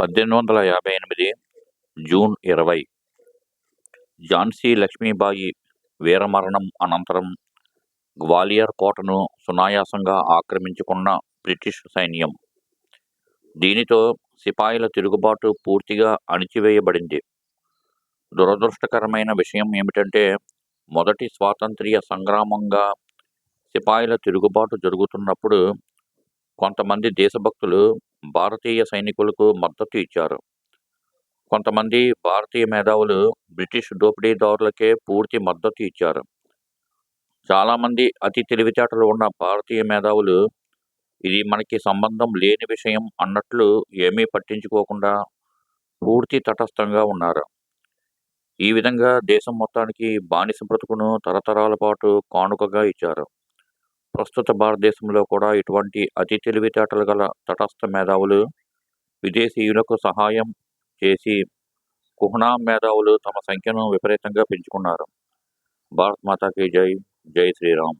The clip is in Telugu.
పద్దెనిమిది వందల యాభై ఎనిమిది జూన్ ఇరవై. ఝాన్సీ లక్ష్మీబాయి వీరమరణం అనంతరం గ్వాలియర్ కోటను సునాయాసంగా ఆక్రమించుకున్న బ్రిటిష్ సైన్యం. దీనితో సిపాయిల తిరుగుబాటు పూర్తిగా అణిచివేయబడింది. దురదృష్టకరమైన విషయం ఏమిటంటే మొదటి స్వాతంత్ర్య సంగ్రామంగా సిపాయిల తిరుగుబాటు జరుగుతున్నప్పుడు కొంతమంది దేశభక్తులు భారతీయ సైనికులకు మద్దతు ఇచ్చారు. కొంతమంది భారతీయ మేధావులు బ్రిటిష్ దోపిడీదారులకే పూర్తి మద్దతు ఇచ్చారు. చాలామంది అతి తెలివితేటలు ఉన్న భారతీయ మేధావులు ఇది మనకి సంబంధం లేని విషయం అన్నట్లు ఏమీ పట్టించుకోకుండా పూర్తి తటస్థంగా ఉన్నారు. ఈ విధంగా దేశం మొత్తానికి బానిస బ్రతుకును తరతరాల పాటు కానుకగా ఇచ్చారు. ప్రస్తుత భారతదేశంలో కూడా ఇటువంటి అతి తెలివితేటలు గల తటస్థ మేధావులు విదేశీయులకు సహాయం చేసి కుహనా మేధావులు తమ సంఖ్యను విపరీతంగా పెంచుకున్నారు. భారత్ మాతాకి జై జై శ్రీరామ్.